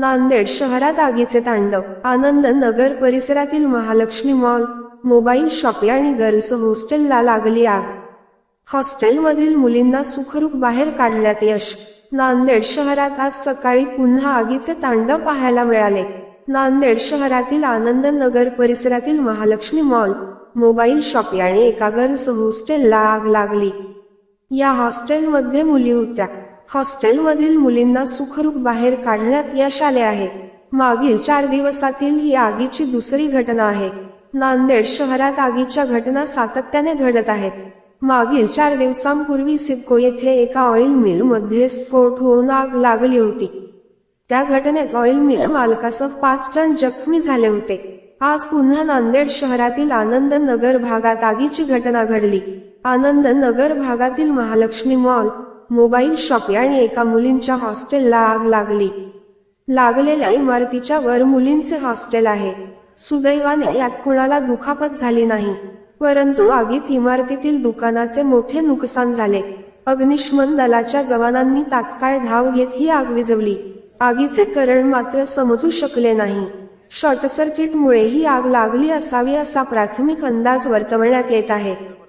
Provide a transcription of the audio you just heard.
नांदेड शहरात आगीचे तांडव. आनंद नगर परिसरातील महालक्ष्मी मॉल मोबाईल शॉपी आणि गर्ल्स हॉस्टेलला लागली आग. हॉस्टेलमधील मुलींना सुखरूप बाहेर काढण्यात यश. नांदेड शहरात आज सकाळी पुन्हा आगीचे तांडव पाहायला मिळाले. नांदेड शहरातील आनंद नगर परिसरातील महालक्ष्मी मॉल मोबाईल शॉपी आणि एका गर्ल्स हॉस्टेलला आग लागली. या हॉस्टेलमध्ये मुली होत्या. हॉस्टेलमधील मुलींना सुखरूप बाहेर काढण्यात यश आले आहे. मागील चार दिवसातील ही आगीची दुसरी घटना आहे. नांदेड शहरात आगीच्या घटना सातत्याने घडत आहेत. मागील चार दिवसांपूर्वी सिडको येथे एका ऑइल मिलमध्ये स्फोट होऊन आग लागली होती. त्या घटनेत ऑइल मिल मालकासह पाच जण जखमी झाले होते. आज पुन्हा नांदेड शहरातील आनंद नगर भागात आगीची घटना घडली. आनंद नगर भागातील महालक्ष्मी मॉल मोबाईल शॉपी आणि एका मुलींच्या हॉस्टेलला आग लागली. लागलेल्या इमारतीच्या वर मुलींचे हॉस्टेल आहे. सुदैवाने यात कुणाला दुखापत झाली नाही. परंतु आगीत इमारतीतील दुकानाचे मोठे नुकसान झाले. अग्निशमन दलाच्या जवानांनी तात्काळ धाव घेत ही आग विझवली. आगीचे कारण मात्र समजू शकले नाही. शॉर्ट सर्किटमुळे ही आग लागली असावी असा प्राथमिक अंदाज वर्तवण्यात येत आहे.